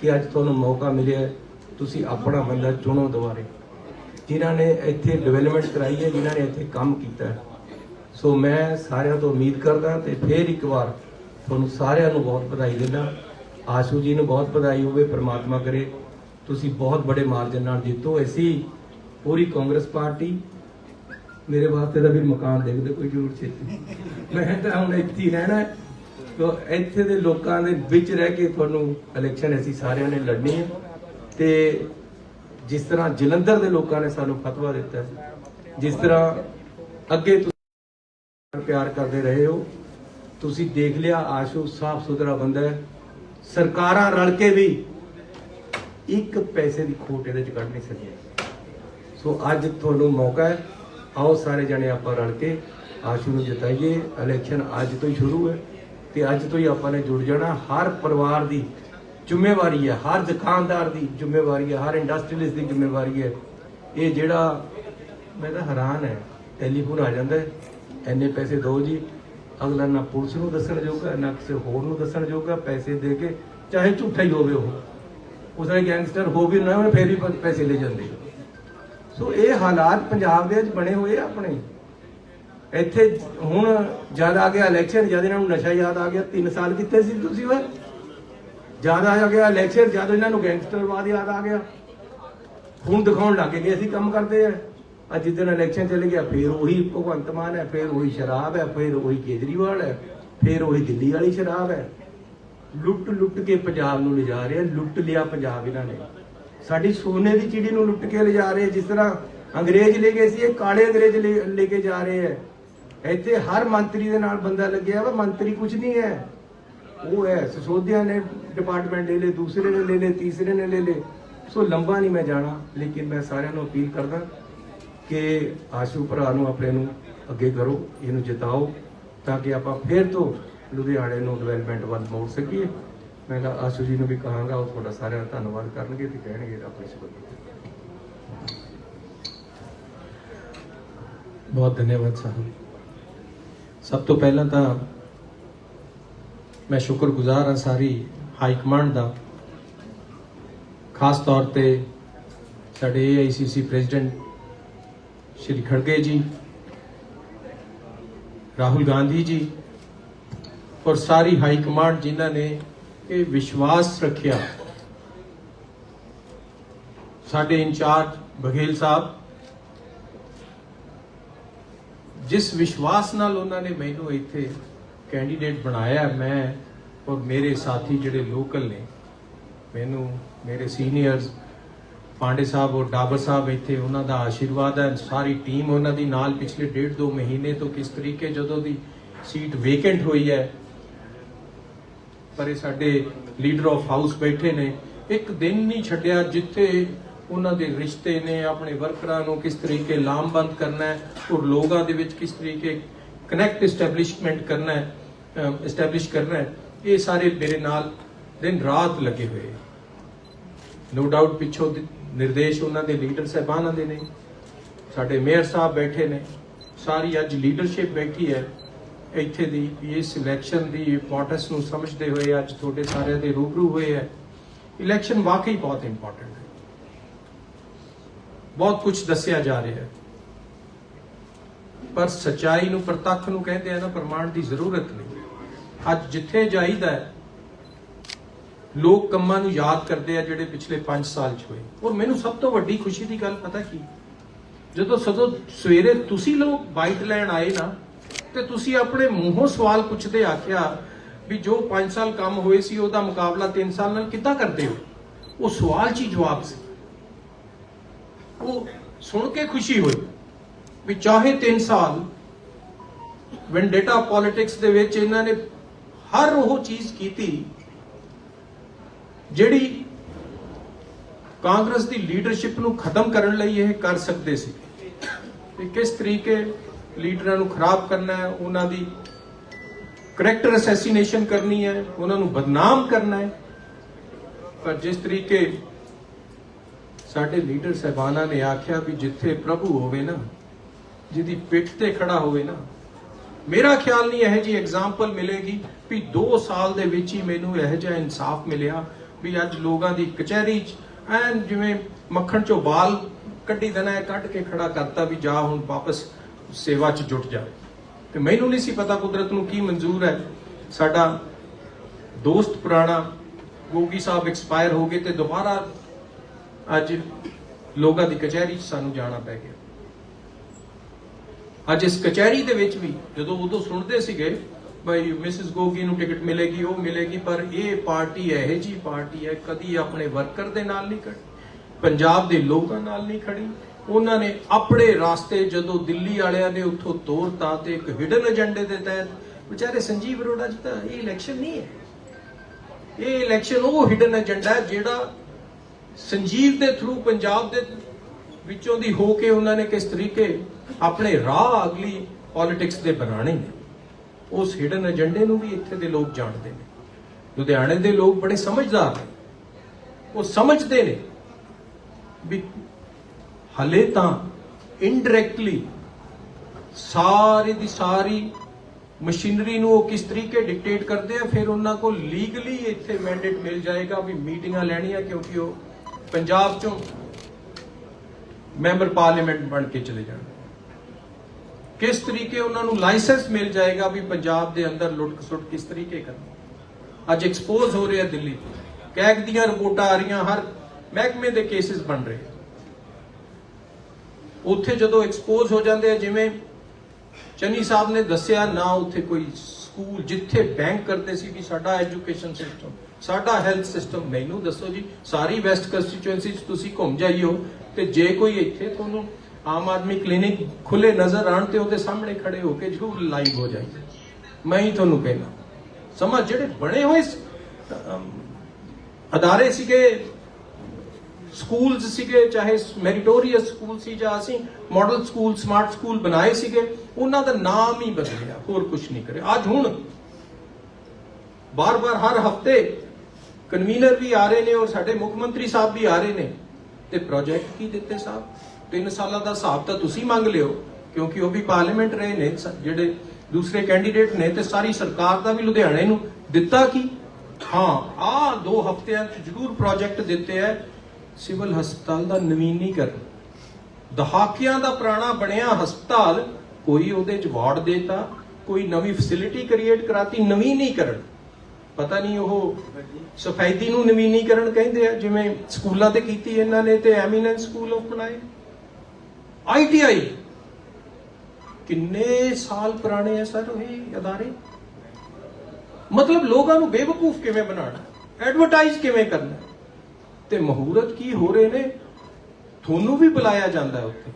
[SPEAKER 2] ਕਿ ਅੱਜ ਤੁਹਾਨੂੰ ਮੌਕਾ ਮਿਲਿਆ ਤੁਸੀਂ ਆਪਣਾ ਬੰਦਾ ਚੁਣੋ ਦੁਬਾਰੇ। ਜਿਨ੍ਹਾਂ ਨੇ ਇੱਥੇ ਡਿਵੈਲਪਮੈਂਟ ਕਰਾਈ ਹੈ, ਜਿਨ੍ਹਾਂ ਨੇ ਇੱਥੇ ਕੰਮ ਕੀਤਾ ਹੈ। ਸੋ ਮੈਂ ਸਾਰਿਆਂ ਤੋਂ ਉਮੀਦ ਕਰਦਾ ਤੇ ਫੇਰ ਇੱਕ ਵਾਰ ਤੁਹਾਨੂੰ ਸਾਰਿਆਂ ਨੂੰ ਬਹੁਤ ਵਧਾਈ ਦਿੰਦਾ। ਆਸ਼ੂ ਜੀ ਨੂੰ ਬਹੁਤ ਵਧਾਈ ਹੋਵੇ, ਪ੍ਰਮਾਤਮਾ ਕਰੇ। ਤੁਸੀਂ ਬਹੁਤ ਬੜੇ ਮਾਰਜਨ ਨਾਲ ਜਿੱਤੋ। ਐਸੀ ਪੂਰੀ ਕਾਂਗਰਸ ਪਾਰਟੀ, ਮੇਰੇ ਵਾਸਤੇ ਤਾਂ ਵੀ ਮਕਾਨ ਦੇਖਦੇ ਕੋਈ ਜ਼ਰੂਰ ਛੇਤੀ ਮੈਂ ਤਾਂ ਹੁਣ ਇੱਥੇ ਹੀ ਰਹਿਣਾ ਹੈ। ਤੋ ਇੱਥੇ ਦੇ ਲੋਕਾਂ ਦੇ ਵਿੱਚ ਰਹਿ ਕੇ ਤੁਹਾਨੂੰ ਇਲੈਕਸ਼ਨ ਅਸੀਂ ਸਾਰਿਆਂ ਨੇ ਲੜਨੀ ਹੈ। ਤੇ ਜਿਸ ਤਰ੍ਹਾਂ ਜਲੰਧਰ ਦੇ ਲੋਕਾਂ ਨੇ ਸਾਨੂੰ ਫਤਵਾ ਦਿੱਤਾ ਜਿਸ ਤਰ੍ਹਾਂ ਅੱਗੇ ਤੁਸੀਂ ਪਿਆਰ ਕਰਦੇ ਰਹੇ ਹੋ, ਤੁਸੀਂ ਦੇਖ ਲਿਆ, ਆਸ਼ੂ ਸਾਫ਼ ਸੁਥਰਾ ਬੰਦਾ ਹੈ। ਸਰਕਾਰਾਂ ਰਲ ਕੇ ਵੀ ਇੱਕ ਪੈਸੇ ਦੀ ਖੋਟ ਇਹਦੇ ਚ ਕੱਢ ਨਹੀਂ ਸਕੀਆਂ। ਸੋ ਅੱਜ ਤੁਹਾਨੂੰ ਮੌਕਾ ਹੈ, ਆਓ ਸਾਰੇ ਜਣੇ ਆਪਾਂ ਰਲ ਕੇ ਆਸ਼ੂ ਨੂੰ ਜਿਤਾਈਏ। ਇਲੈਕਸ਼ਨ ਅੱਜ ਤੋਂ ਹੀ ਸ਼ੁਰੂ ਹੈ ਤੇ ਅੱਜ ਤੋਂ ਹੀ ਆਪਾਂ ਨੇ ਜੁੜ ਜਾਣਾ। ਹਰ ਪਰਿਵਾਰ ਦੀ ਜ਼ਿੰਮੇਵਾਰੀ ਹੈ, ਹਰ ਦੁਕਾਨਦਾਰ ਦੀ ਜ਼ਿੰਮੇਵਾਰੀ ਹੈ, ਹਰ ਇੰਡਸਟਰੀਅਲਿਸਟ ਦੀ ਜ਼ਿੰਮੇਵਾਰੀ ਹੈ। ਇਹ ਜਿਹੜਾ ਮੈਂ ਤਾਂ ਹੈਰਾਨ ਹੈ ਟੈਲੀਫੋਨ ਆ ਜਾਂਦਾ ਹੈ ਐਨੇ ਪੈਸੇ ਦਿਓ ਜੀ, ਅਗਲਾ ਨਾ ਪੁਲਿਸ ਨੂੰ ਦੱਸਣ ਜੋਗਾ, ਨਾ ਕਿਸੇ ਹੋਰ ਨੂੰ ਦੱਸਣ ਜੋਗਾ, ਪੈਸੇ ਦੇ ਕੇ, ਚਾਹੇ ਝੂਠਾ ਹੀ ਹੋਵੇ ਉਹ। ਉਸਨੇ ਗੈਂਗਸਟਰ ਹੋ ਵੀ ਨਾ ਉਹਨੇ ਫੇਰ ਵੀ ਪੈਸੇ ਲੈ ਜਾਂਦੇ। ਸੋ ਇਹ ਹਾਲਾਤ ਪੰਜਾਬ ਦੇ ਵਿੱਚ ਬਣੇ ਹੋਏ ਆ ਆਪਣੇ। ਇੱਥੇ ਹੁਣ ਜਦ ਆ ਗਿਆ ਇਲੈਕਸ਼ਨ ਜਦ ਇਹਨਾਂ ਨੂੰ ਨਸ਼ਾ ਯਾਦ ਆ ਗਿਆ 3 ਸਾਲ ਕਿੱਥੇ ਸੀ ਤੁਸੀਂ ਓਏ ਜਦ ਆ ਗਿਆ ਇਲੈਕਸ਼ਨ ਜਦ ਇਹਨਾਂ ਨੂੰ ਗੈਂਗਸਟਰਵਾਦ ਯਾਦ ਆ ਗਿਆ। ਹੁਣ ਦਿਖਾਉਣ ਲੱਗੇ ਕਿ ਅਸੀਂ ਕੰਮ ਕਰਦੇ ਆ। ਅੱਜ ਜਿੱਦਣ ਇਲੈਕਸ਼ਨ ਚਲੇ ਗਿਆ, ਫੇਰ ਉਹੀ ਭਗਵੰਤ ਮਾਨ ਹੈ, ਫੇਰ ਉਹੀ ਸ਼ਰਾਬ ਹੈ, ਫੇਰ ਉਹੀ ਕੇਜਰੀਵਾਲ ਹੈ, ਫੇਰ ਉਹੀ ਦਿੱਲੀ ਵਾਲੀ ਸ਼ਰਾਬ ਹੈ। ਲੁੱਟ ਲੁੱਟ ਕੇ ਪੰਜਾਬ ਨੂੰ ਲਿਜਾ ਰਹੇ, ਲੁੱਟ ਲਿਆ ਪੰਜਾਬ ਇਹਨਾਂ ਨੇ। ਸਾਡੀ ਸੋਨੇ ਦੀ ਚਿੜੀ ਨੂੰ ਲੁੱਟ ਕੇ ਲਿਜਾ ਰਹੇ, ਜਿਸ ਤਰ੍ਹਾਂ ਅੰਗਰੇਜ਼ ਲੈ ਗਏ ਸੀ, ਇਹ ਕਾਲੇ ਅੰਗਰੇਜ਼ ਲੈ ਲੈ ਕੇ ਜਾ ਰਹੇ ਆ ਇੱਥੇ ਹਰ ਮੰਤਰੀ ਦੇ ਨਾਲ ਬੰਦਾ ਲੱਗਿਆ ਵਾ, ਮੰਤਰੀ ਕੁਝ ਨਹੀਂ ਹੈ। ਉਹ ਹੈ ਸਿਸੋਦੀਆ ਨੇ ਡਿਪਾਰਟਮੈਂਟ ਲੈ ਲੇ ਦੂਸਰੇ ਨੇ ਲੈ ਲੇ ਤੀਸਰੇ ਨੇ ਲੈ ਲੇ ਸੋ ਲੰਬਾ ਨਹੀਂ ਮੈਂ ਜਾਣਾ, ਲੇਕਿਨ ਮੈਂ ਸਾਰਿਆਂ ਨੂੰ ਅਪੀਲ ਕਰਦਾ ਕਿ ਆਸ਼ੂ ਭਰਾ ਨੂੰ, ਆਪਣੇ ਨੂੰ ਅੱਗੇ ਕਰੋ, ਇਹਨੂੰ ਜਿਤਾਓ, ਤਾਂ ਕਿ ਆਪਾਂ ਫੇਰ ਤੋਂ ਲੁਧਿਆਣੇ ਨੂੰ ਡਿਵੈਲਪਮੈਂਟ ਵੱਲ ਮੋੜ ਸਕੀਏ। ਮੈਂ ਤਾਂ ਆਸ਼ੂ ਜੀ ਨੂੰ ਵੀ ਕਹਾਂਗਾ, ਉਹ ਤੁਹਾਡਾ ਸਾਰਿਆਂ ਦਾ ਧੰਨਵਾਦ ਕਰਨਗੇ ਤੇ ਕਹਿਣਗੇ ਆਪਣੇ ਸ਼ਬਦ
[SPEAKER 3] ਬਹੁਤ ਧੰਨਵਾਦ, ਸਾਹਿਬ। ਸਭ ਤੋਂ ਪਹਿਲਾਂ ਤਾਂ ਮੈਂ ਸ਼ੁਕਰਗੁਜ਼ਾਰ ਹਾਂ ਸਾਰੀ ਹਾਈ ਕਮਾਂਡ ਦਾ। ਖਾਸ ਤੌਰ ਤੇ ਸਾਡੇ AICC ਪ੍ਰੈਜ਼ੀਡੈਂਟ ਸ਼੍ਰੀ ਖੜਗੇ ਜੀ, ਰਾਹੁਲ ਗਾਂਧੀ ਜੀ ਔਰ ਸਾਰੀ ਹਾਈ ਕਮਾਂਡ ਜਿਨ੍ਹਾਂ ਨੇ ਇਹ ਵਿਸ਼ਵਾਸ ਰੱਖਿਆ। ਸਾਡੇ ਇੰਚਾਰਜ ਬਘੇਲ ਸਾਹਿਬ, ਜਿਸ ਵਿਸ਼ਵਾਸ ਨਾਲ ਉਹਨਾਂ ਨੇ ਮੈਨੂੰ ਇੱਥੇ ਕੈਂਡੀਡੇਟ ਬਣਾਇਆ ਮੈਂ ਔਰ ਮੇਰੇ ਸਾਥੀ ਜਿਹੜੇ ਲੋਕਲ ਨੇ, ਮੈਨੂੰ, ਮੇਰੇ ਸੀਨੀਅਰਸ ਪਾਂਡੇ ਸਾਹਿਬ ਔਰ ਡਾਬਰ ਸਾਹਿਬ ਇੱਥੇ ਉਹਨਾਂ ਦਾ ਆਸ਼ੀਰਵਾਦ ਹੈ, ਸਾਰੀ ਟੀਮ ਉਹਨਾਂ ਦੀ ਨਾਲ ਪਿਛਲੇ ਡੇਢ ਦੋ ਮਹੀਨੇ ਤੋਂ ਕਿਸ ਤਰੀਕੇ ਜਦੋਂ ਦੀ ਸੀਟ ਵੇਕੈਂਟ ਹੋਈ ਹੈ, ਪਰ ਇਹ ਸਾਡੇ ਲੀਡਰ ਆਫ ਹਾਊਸ ਬੈਠੇ ਨੇ, ਇੱਕ ਦਿਨ ਨਹੀਂ ਛੱਡਿਆ ਜਿੱਥੇ ਉਹਨਾਂ ਦੇ ਰਿਸ਼ਤੇ ਨੇ, ਆਪਣੇ ਵਰਕਰਾਂ ਨੂੰ ਕਿਸ ਤਰੀਕੇ ਲਾਮਬੰਦ ਕਰਨਾ ਹੈ ਔਰ ਲੋਕਾਂ ਦੇ ਵਿੱਚ ਕਿਸ ਤਰੀਕੇ ਕਨੈਕਟ ਐਸਟੈਬਲਿਸ਼ਮੈਂਟ ਕਰਨਾ ਹੈ ਐਸਟੈਬਲਿਸ਼ ਕਰਨਾ ਹੈ ਇਹ ਸਾਰੇ ਮੇਰੇ ਨਾਲ ਦਿਨ ਰਾਤ ਲੱਗੇ ਹੋਏ ਨੋ ਡਾਊਟ ਪਿੱਛੋਂ ਨਿਰਦੇਸ਼ ਉਹਨਾਂ ਦੇ ਲੀਡਰ ਸਾਹਿਬਾਨਾਂ ਦੇ ਨੇ ਸਾਡੇ ਮੇਅਰ ਸਾਹਿਬ ਬੈਠੇ ਨੇ ਸਾਰੀ ਅੱਜ ਲੀਡਰਸ਼ਿਪ ਬੈਠੀ ਹੈ ਇੱਥੇ ਦੀ ਇਸ ਇਲੈਕਸ਼ਨ ਦੀ ਇੰਪੋਰਟੈਂਸ ਨੂੰ ਸਮਝਦੇ ਹੋਏ ਅੱਜ ਤੁਹਾਡੇ ਸਾਰਿਆਂ ਦੇ ਰੂਬਰੂ ਹੋਏ ਹੈ ਇਲੈਕਸ਼ਨ ਵਾਕਈ ਬਹੁਤ ਇੰਪੋਰਟੈਂਟ ਹੈ ਬਹੁਤ ਕੁਝ ਦੱਸਿਆ ਜਾ ਰਿਹਾ ਹੈ ਪਰ ਸਚਾਈ ਨੂੰ ਪ੍ਰਤੱਖ ਨੂੰ ਕਹਿੰਦੇ ਆ ਨਾ ਪ੍ਰਮਾਣ ਦੀ ਜ਼ਰੂਰਤ ਨਹੀਂ। ਅੱਜ ਜਿੱਥੇ ਜਾਈਦਾ ਹੈ, ਲੋਕ ਕੰਮਾਂ ਨੂੰ ਯਾਦ ਕਰਦੇ ਆ ਜਿਹੜੇ ਪਿਛਲੇ 5 ਸਾਲ ਚ ਹੋਏ। ਔਰ ਮੈਨੂੰ ਸਭ ਤੋਂ ਵੱਡੀ ਖੁਸ਼ੀ ਦੀ ਗੱਲ ਪਤਾ ਕੀ? ਜਦੋਂ ਸਦੋਂ ਸਵੇਰੇ ਤੁਸੀਂ ਲੋਕ ਬਾਈਟ ਲੈਣ ਆਏ ਨਾ, ਤੇ ਤੁਸੀਂ ਆਪਣੇ ਮੂੰਹੋਂ ਸਵਾਲ ਪੁੱਛਦੇ ਆਖਿਆ ਵੀ ਜੋ 5 ਸਾਲ ਕੰਮ ਹੋਏ ਸੀ, ਉਹਦਾ ਮੁਕਾਬਲਾ 3 ਸਾਲ ਨਾਲ ਕਿੱਦਾਂ ਕਰਦੇ ਹੋ? ਉਹ ਸਵਾਲ 'ਚ ਹੀ ਜਵਾਬ ਸੀ। ਉਹ ਸੁਣ ਕੇ ਖੁਸ਼ੀ ਹੋਈ। ਵੀ ਚਾਹੇ 3 ਸਾਲ ਵੈਂਡੇਟਾ ਪੋਲਿਟਿਕਸ ਦੇ ਵਿੱਚ ਇਹਨਾਂ ਨੇ ਹਰ ਉਹ ਚੀਜ਼ ਕੀਤੀ ਜਿਹੜੀ ਕਾਂਗਰਸ ਦੀ ਲੀਡਰਸ਼ਿਪ ਨੂੰ ਖਤਮ ਕਰਨ ਲਈ ਇਹ ਕਰ ਸਕਦੇ ਸੀ। ਕਿ ਕਿਸ ਤਰੀਕੇ ਲੀਡਰਾਂ ਨੂੰ ਖਰਾਬ ਕਰਨਾ ਹੈ, ਉਹਨਾਂ ਦੀ ਕਰੈਕਟਰ ਅਸੈਸੀਨੇਸ਼ਨ ਕਰਨੀ ਹੈ, ਉਹਨਾਂ ਨੂੰ ਬਦਨਾਮ ਕਰਨਾ ਹੈ। ਪਰ ਜਿਸ ਤਰੀਕੇ ਸਾਡੇ ਲੀਡਰ ਸਹਿਬਾਨਾਂ ਨੇ ਆਖਿਆ ਵੀ ਜਿੱਥੇ ਪ੍ਰਭੂ ਹੋਵੇ ਨਾ ਜਿਹਦੀ ਪਿੱਠ ਤੇ ਖੜਾ ਹੋਵੇ ਨਾ। ਮੇਰਾ ਖਿਆਲ ਨਹੀਂ ਇਹ ਜੀ ਐਗਜ਼ਾਮਪਲ ਮਿਲੇਗੀ ਵੀ 2 ਸਾਲ ਦੇ ਵਿੱਚ ਹੀ ਮੈਨੂੰ ਇਹ ਜਿਹਾ ਇਨਸਾਫ ਮਿਲਿਆ ਵੀ ਅੱਜ ਲੋਕਾਂ ਦੀ ਕਚਹਿਰੀ 'ਚ ਐਨ ਜਿਵੇਂ ਮੱਖਣ ਚੋਂ ਬਾਲ ਕੱਢੀ ਦੇਣਾ ਹੈ ਕੱਢ ਕੇ ਖੜਾ ਕਰਤਾ ਵੀ ਜਾ ਹੁਣ ਵਾਪਸ ਸੇਵਾ 'ਚ ਜੁਟ ਜਾ। ਤੇ ਮੈਨੂੰ ਨਹੀਂ ਸੀ ਪਤਾ ਕੁਦਰਤ ਨੂੰ ਕੀ ਮਨਜ਼ੂਰ ਹੈ। ਸਾਡਾ ਦੋਸਤ ਪੁਰਾਣਾ ਗੋਗੀ ਸਾਹਿਬ ਐਕਸਪਾਇਰ ਹੋ ਗਏ ਤੇ ਦੁਬਾਰਾ ਅੱਜ ਲੋਕਾਂ ਦੀ ਕਚਹਿਰੀ 'ਚ ਸਾਨੂੰ ਜਾਣਾ ਪੈ ਗਿਆ। ਅੱਜ ਇਸ ਕਚਹਿਰੀ ਦੇ ਵਿੱਚ ਵੀ ਜਦੋਂ ਉਦੋਂ ਸੁਣਦੇ ਸੀਗੇ ਭਾਈ ਮਿਸਿਸ ਗੋਗੀ ਨੂੰ ਟਿਕਟ ਮਿਲੇਗੀ, ਉਹ ਮਿਲੇਗੀ, ਪਰ ਇਹ ਪਾਰਟੀ, ਇਹੋ ਜੀ ਪਾਰਟੀ ਹੈ, ਕਦੀ ਆਪਣੇ ਵਰਕਰ ਦੇ ਨਾਲ ਨਹੀਂ ਖੜੀ, ਪੰਜਾਬ ਦੇ ਲੋਕਾਂ ਨਾਲ ਨਹੀਂ ਖੜੀ। ਉਹਨਾਂ ਨੇ ਆਪਣੇ ਰਾਸਤੇ ਜਦੋਂ ਦਿੱਲੀ ਵਾਲਿਆਂ ਨੇ ਉੱਥੋਂ ਤੋਰਤਾ ਤੇ ਇੱਕ ਹਿਡਨ ਏਜੰਡੇ ਦੇ ਤਹਿਤ, ਵਿਚਾਰੇ ਸੰਜੀਵ ਅਰੋੜਾ ਜੀ ਤਾਂ ਇਹ ਇਲੈਕਸ਼ਨ ਨਹੀਂ ਹੈ। ਇਹ ਇਲੈਕਸ਼ਨ ਉਹ ਹਿਡਨ ਏਜੰਡਾ ਹੈ ਜਿਹੜਾ ਸੰਜੀਵ ਦੇ ਥਰੂ ਪੰਜਾਬ ਦੇ ਵਿੱਚੋਂ ਦੀ ਹੋ ਕੇ ਉਹਨਾਂ ਨੇ ਕਿਸ ਤਰੀਕੇ ਆਪਣੇ ਰਾਹ ਅਗਲੀ ਪੋਲਿਟਿਕਸ ਦੇ ਬਣਾਣੇ ਨੇ। ਉਸ ਹਿਡਨ ਏਜੰਡੇ ਨੂੰ ਵੀ ਇੱਥੇ ਦੇ ਲੋਕ ਜਾਣਦੇ ਨੇ। ਲੁਧਿਆਣੇ ਦੇ ਲੋਕ ਬੜੇ ਸਮਝਦਾਰ ਨੇ। ਉਹ ਸਮਝਦੇ ਨੇ ਵੀ ਹਲੇ ਤਾਂ ਇਨਡਾਇਰੈਕਟਲੀ ਸਾਰੇ ਦੀ ਸਾਰੀ ਮਸ਼ੀਨਰੀ ਨੂੰ ਉਹ ਕਿਸ ਤਰੀਕੇ ਡਿਕਟੇਟ ਕਰਦੇ ਆ, ਫਿਰ ਉਹਨਾਂ ਕੋਲ ਲੀਗਲੀ ਇੱਥੇ ਮੈਂਡੇਟ ਮਿਲ ਜਾਏਗਾ ਵੀ ਮੀਟਿੰਗਾਂ ਲੈਣੀਆਂ ਕਿਉਂਕਿ ਉਹ ਪੰਜਾਬ ਚੋਂ ਮੈਂਬਰ ਪਾਰਲੀਮੈਂਟ ਬਣ ਕੇ ਚਲੇ ਜਾਣਗੇ ਕਿਸ ਤਰੀਕੇ ਉਹਨਾਂ ਨੂੰ ਲਾਇਸੈਂਸ ਮਿਲ ਜਾਏਗਾ ਵੀ ਪੰਜਾਬ ਦੇ ਅੰਦਰ ਲੁੱਟ ਖਸੁੱਟ ਕਿਸ ਤਰੀਕੇ ਕਰਨੀ? ਅੱਜ ਐਕਸਪੋਜ਼ ਹੋ ਰਿਹਾ ਦਿੱਲੀ ਕੈਗ ਦੀਆਂ ਰਿਪੋਰਟਾਂ ਆ ਰਹੀਆਂ ਹਰ ਮਹਿਕਮੇ ਦੇ ਕੇਸਿਸ ਬਣ ਰਹੇ ਉੱਥੇ ਜਦੋਂ ਐਕਸਪੋਜ਼ ਹੋ ਜਾਂਦੇ ਆ, ਜਿਵੇਂ ਚੰਨੀ ਸਾਹਿਬ ਨੇ ਦੱਸਿਆ, ਨਾ ਉੱਥੇ ਕੋਈ ਸਕੂਲ ਜਿੱਥੇ ਬੈਂਕ ਕਰਦੇ ਸੀ ਵੀ ਸਾਡਾ ਐਜੂਕੇਸ਼ਨ ਸਿਸਟਮ ਸਾਡਾ ਹੈਲਥ ਸਿਸਟਮ ਮੈਨੂੰ ਦੱਸੋ ਜੀ, ਸਾਰੀ ਵੈਸਟ ਕੰਸਟੀਚੁਐਂਸੀ ਚ ਤੁਸੀਂ ਘੁੰਮ ਜਾਈਓ ਤੇ ਜੇ ਕੋਈ ਇੱਥੇ ਤੁਹਾਨੂੰ ਆਮ ਆਦਮੀ ਕਲੀਨਿਕ ਖੁੱਲੇ ਨਜ਼ਰ ਆਣ ਤੇ ਉਹਦੇ ਸਾਹਮਣੇ ਖੜੇ ਹੋ ਕੇ ਜ਼ਰੂਰ ਲਾਈਵ ਹੋ ਜਾਈਏ ਮੈਂ ਹੀ ਤੁਹਾਨੂੰ ਕਹਿਣਾ ਸਮਝ ਜਿਹੜੇ ਬਣੇ ਹੋਏ ਅਦਾਰੇ ਸੀਗੇ ਸਕੂਲਸ ਸੀਗੇ, ਚਾਹੇ ਮੈਰੀਟੋਰੀਅਸ ਸਕੂਲ ਸੀ ਜਾਂ ਅਸੀਂ ਮਾਡਲ ਸਕੂਲ ਸਮਾਰਟ ਸਕੂਲ ਬਣਾਏ ਸੀਗੇ, ਉਹਨਾਂ ਦਾ ਨਾਮ ਹੀ ਬਦਲਿਆ, ਹੋਰ ਕੁਝ ਨਹੀਂ ਕਰਿਆ। ਅੱਜ ਹੁਣ ਬਾਰ-ਬਾਰ, ਹਰ ਹਫ਼ਤੇ ਕਨਵੀਨਰ ਵੀ ਆ ਰਹੇ ਨੇ ਔਰ ਸਾਡੇ ਮੁੱਖ ਮੰਤਰੀ ਸਾਹਿਬ ਵੀ ਆ ਰਹੇ ਨੇ ਤੇ ਪ੍ਰੋਜੈਕਟ ਕੀ ਦਿੱਤੇ ਸਾਹਿਬ? 3 ਸਾਲਾਂ ਦਾ ਹਿਸਾਬ ਤਾਂ ਤੁਸੀਂ ਮੰਗ ਲਿਓ, ਕਿਉਂਕਿ ਉਹ ਵੀ ਪਾਰਲੀਮੈਂਟ ਰਹੇ ਨੇ ਜਿਹੜੇ ਦੂਸਰੇ ਕੈਂਡੀਡੇਟ ਨੇ ਤੇ ਸਾਰੀ ਸਰਕਾਰ ਦਾ ਵੀ ਲੁਧਿਆਣੇ ਨੂੰ ਦਿੱਤਾ ਕੀ? ਹਾਂ ਆ ਦੋ ਹਫ਼ਤਿਆਂ ਚ ਜ਼ਰੂਰ ਪ੍ਰੋਜੈਕਟ ਦਿੱਤੇ ਐ, ਸਿਵਲ ਹਸਪਤਾਲ ਦਾ ਨਵੀਨੀਕਰਨ। ਦਹਾਕਿਆਂ ਦਾ ਪੁਰਾਣਾ ਬਣਿਆ ਹਸਪਤਾਲ, ਕੋਈ ਉਹਦੇ ਚ ਵਾਰਡ ਦੇਤਾ, ਕੋਈ ਨਵੀਂ ਫੈਸਿਲਿਟੀ ਕ੍ਰੀਏਟ ਕਰਾਤੀ, ਨਵੀਨੀਕਰਨ। ਪਤਾ ਨਹੀਂ ਉਹ ਸਫੈਦੀ ਨੂੰ ਨਵੀਨੀਕਰਨ ਕਹਿੰਦੇ ਆ, ਜਿਵੇਂ ਸਕੂਲਾਂ ਤੇ ਕੀਤੀ ਇਹਨਾਂ ਨੇ ਤੇ ਐਮੀਨੈਂਸ ਸਕੂਲ ਆਫ ਬਣਾਏ ਆਈਟੀਆਈ ਕਿੰਨੇ ਸਾਲ ਪੁਰਾਣੇ ਆ ਸਰ ਇਹ ਅਦਾਰੇ? ਮਤਲਬ ਲੋਕਾਂ ਨੂੰ ਬੇਵਕੂਫ ਕਿਵੇਂ ਬਣਾਉਣਾ? ਐਡਵਰਟਾਈਜ਼ ਕਿਵੇਂ ਕਰਨਾ? ਤੇ ਮਹੂਰਤ ਕੀ ਹੋ ਰਹੇ ਨੇ? ਤੁਹਾਨੂੰ ਵੀ ਬੁਲਾਇਆ ਜਾਂਦਾ ਹੈ ਉੱਥੇ।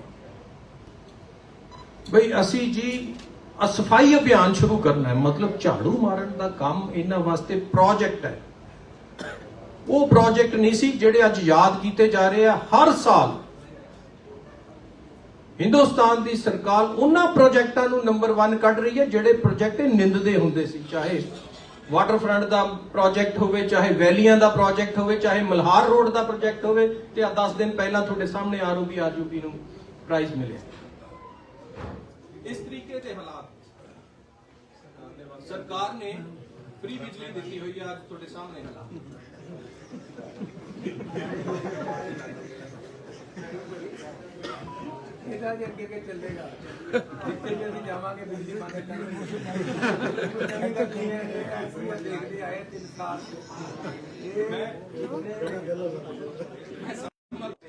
[SPEAKER 3] ਬਈ ਅਸੀਂ ਜੀ ਆ ਸਫ਼ਾਈ ਅਭਿਆਨ ਸ਼ੁਰੂ ਕਰਨਾ ਹੈ। ਮਤਲਬ ਝਾੜੂ ਮਾਰਨ ਦਾ ਕੰਮ ਇਹਨਾਂ ਵਾਸਤੇ ਪ੍ਰੋਜੈਕਟ ਹੈ। ਉਹ ਪ੍ਰੋਜੈਕਟ ਨਹੀਂ ਸੀ ਜਿਹੜੇ ਅੱਜ ਯਾਦ ਕੀਤੇ ਜਾ ਰਹੇ ਆ। ਹਰ ਸਾਲ ਹਿੰਦੁਸਤਾਨ ਦੀ ਸਰਕਾਰ ਉਹਨਾਂ ਪ੍ਰੋਜੈਕਟਾਂ ਨੂੰ ਨੰਬਰ 1 ਕੱਢ ਰਹੀ ਹੈ, ਜਿਹੜੇ ਪ੍ਰੋਜੈਕਟ ਨਿੰਦਦੇ ਹੁੰਦੇ ਸੀ, ਚਾਹੇ ਵਾਟਰਫਰੰਟ ਦਾ ਪ੍ਰੋਜੈਕਟ ਹੋਵੇ, ਚਾਹੇ ਵੈਲੀਆਂ ਦਾ ਪ੍ਰੋਜੈਕਟ ਹੋਵੇ, ਚਾਹੇ ਮਲਹਾਰ ਰੋਡ ਦਾ ਪ੍ਰੋਜੈਕਟ ਹੋਵੇ, ਤੇ ਆ 10 ਦਿਨ ਪਹਿਲਾਂ ਤੁਹਾਡੇ ਸਾਹਮਣੇ ਆਰਓਬੀ, ਆਰਯੂਬੀ ਨੂੰ ਪ੍ਰਾਈਜ਼ ਮਿਲਿਆ। ਇਸ ਤਰੀਕੇ ਦੇ ਹਾਲਾਤ ਸਰਕਾਰ ਨੇ ਫ੍ਰੀ ਬਿਜਲੀ ਦਿੱਤੀ ਹੋਈ ਹੈ ਤੁਹਾਡੇ ਸਾਹਮਣੇ ਹਾਲਾਤ।
[SPEAKER 2] ਇਹਦਾ ਜੇ ਅੱਗੇ ਅੱਗੇ ਚੱਲੇਗਾ। ਜਿੱਥੇ ਵੀ ਅਸੀਂ ਜਾਵਾਂਗੇ ਬਿਜਲੀ ਬੰਦ ਕਰਾਂਗੇ ਨਵੀਂ ਤਕਨੀਕਾਂ ਨੇ ਐਸੀਆਂ ਦੇਖਦੇ ਆਏ ਤਿੰਨ ਸਾਲ। ਇਹ